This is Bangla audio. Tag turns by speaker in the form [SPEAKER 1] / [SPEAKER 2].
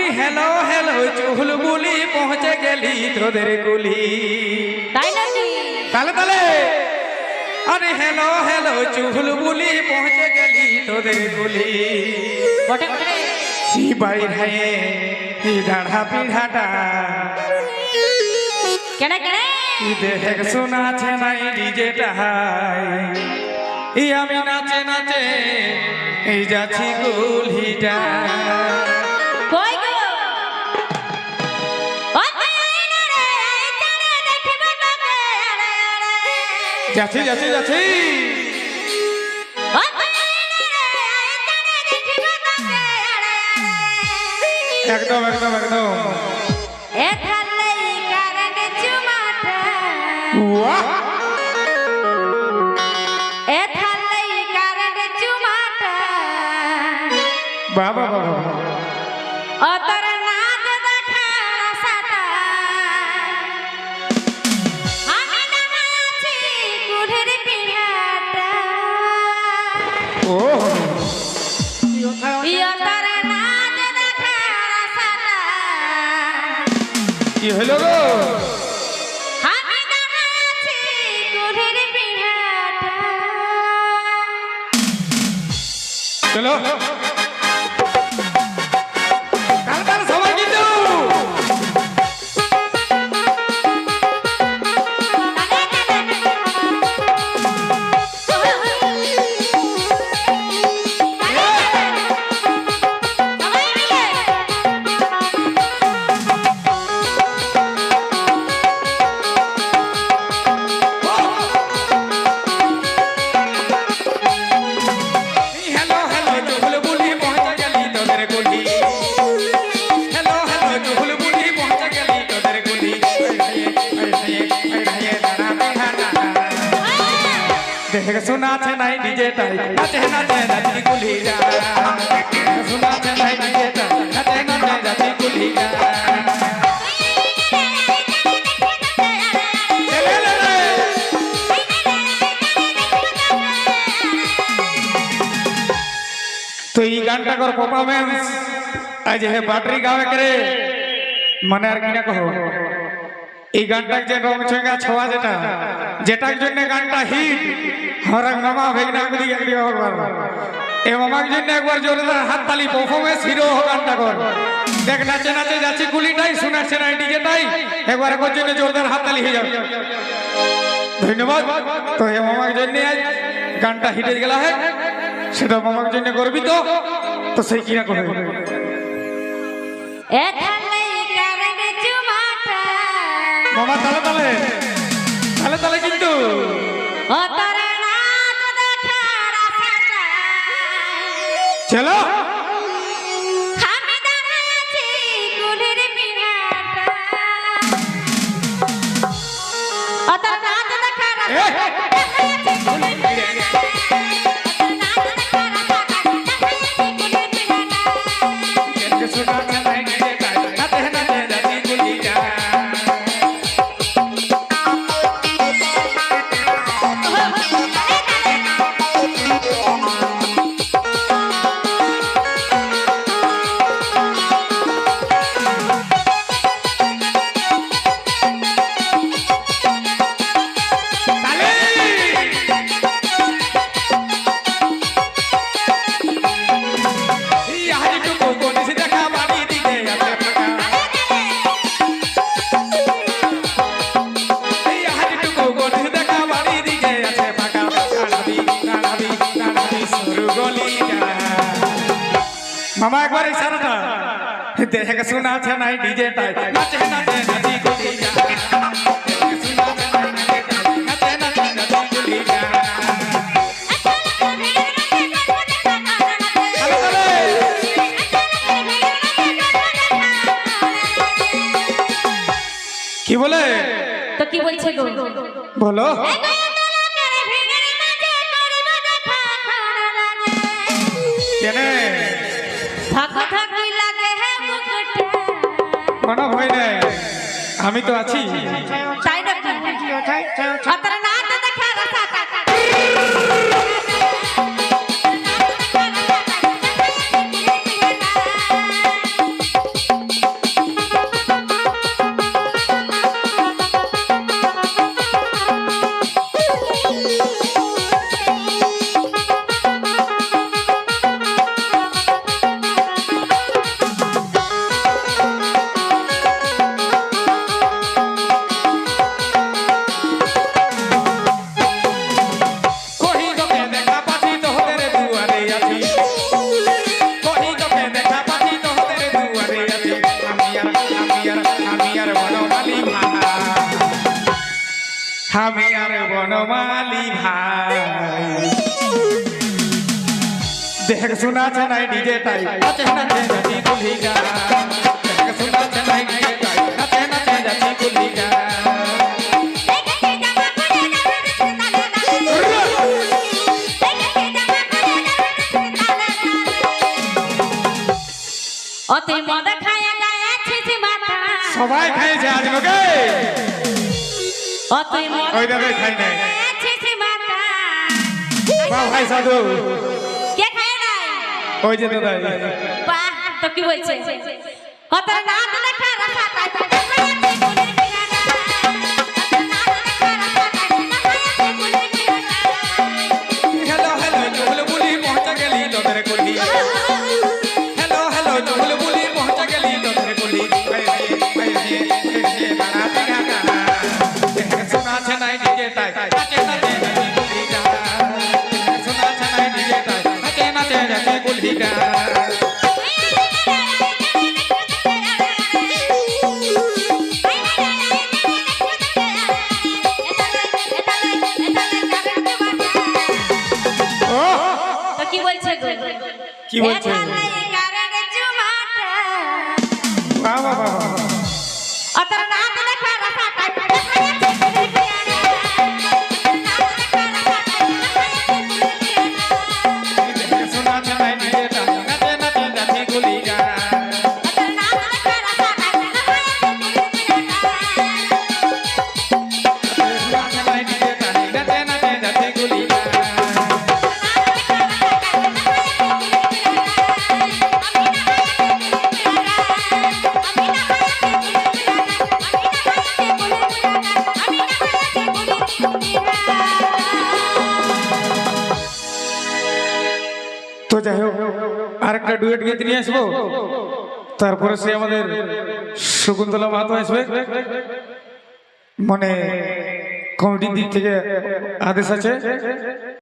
[SPEAKER 1] আরে হ্যালো হ্যালো চুহুল বুলি পৌঁছে গেলি তোদের গুলি
[SPEAKER 2] তাই নাকি?
[SPEAKER 1] তালে তালে। আরে হ্যালো হ্যালো চুহুল বুলি পৌঁছে গেলি তোদের গুলি
[SPEAKER 2] বটে বটে।
[SPEAKER 1] দাঁড়া পিঢ়াটা
[SPEAKER 2] কেন কেন?
[SPEAKER 1] দেখ শোনাছে নাই আমি নাচে নাচে এই যাচ্ছি গুলিটা। যাচ্ছি যাচ্ছি যাচ্ছি।
[SPEAKER 2] আরে
[SPEAKER 1] একদম একদম একদম। বাবা বাবা চলো দেখ শোনাছে নাই ডিজেটাই নাচে নাচে নাচি গুলি যা শোনাছে নাই ডিজেটাই নাচে নাচে নাচি যা তো এই গানটা কর পারফরমেন্স আজ হে বাটরি গাवे করে মানে আর কি না কহ? এই গানটা যে রং ছঙ্গা ছোয়া যেটা, যেটার জন্য গানটা হিট, হরং মামা ভেগনা গুলি একদি ভগবান। এ মামার জন্য একবার জোরদার হাত তালি পারফরমেন্স হিরো হো গানটা কর। দেখ, নাচে নাচে যাচ্ছে গুলিটাই, শোনাচ্ছে না ডিজেটাই একবার একবার জন্য জোরদার হাত তালি হয়ে যাবে ধন্যবাদ। তো হে মামার জন্য আজ গানটা হিটে গেলা, হয়? সেটা মামার জন্য করবি তো সেই কিনা করবে মামা তালে তালে। তালে তালে কিন্তু। চলো। মামা একবার ইশারাটা দেখে শোনা আছে নাই ডিজেটাই। নাচে নাচে নাচি কি বলে
[SPEAKER 2] তো কি বলছে গো?
[SPEAKER 1] বলো। কেনে? কোনো ভয় নেই আমি তো আছি
[SPEAKER 2] তাই না
[SPEAKER 1] ভাই। দেখ শোনা ডিজে টাই নাচে নাচে দেখ ডিজে টাই নাচে নাচে
[SPEAKER 2] তালে ও তুই মদ খায়া যাচ্ছিস মাথা।
[SPEAKER 1] সবাই খাইছে আজ লোকে
[SPEAKER 2] ও তুই মদ
[SPEAKER 1] ওই দাদা খাই নাই। বাহ ভাই সাধু।
[SPEAKER 2] কে খায় নাই?
[SPEAKER 1] ওই যে দাদা।
[SPEAKER 2] বাহ তো কি বলছে? কত নাচ দেখা কি বলছে
[SPEAKER 1] কি বলছে? তো যাই হোক, আরেকটা ডুয়েট গীত নিয়ে আসব। তারপরে সে আমাদের শকুন্তলা মাহাতো আসবে। মানে কমিটির দিক থেকে আদেশ আছে।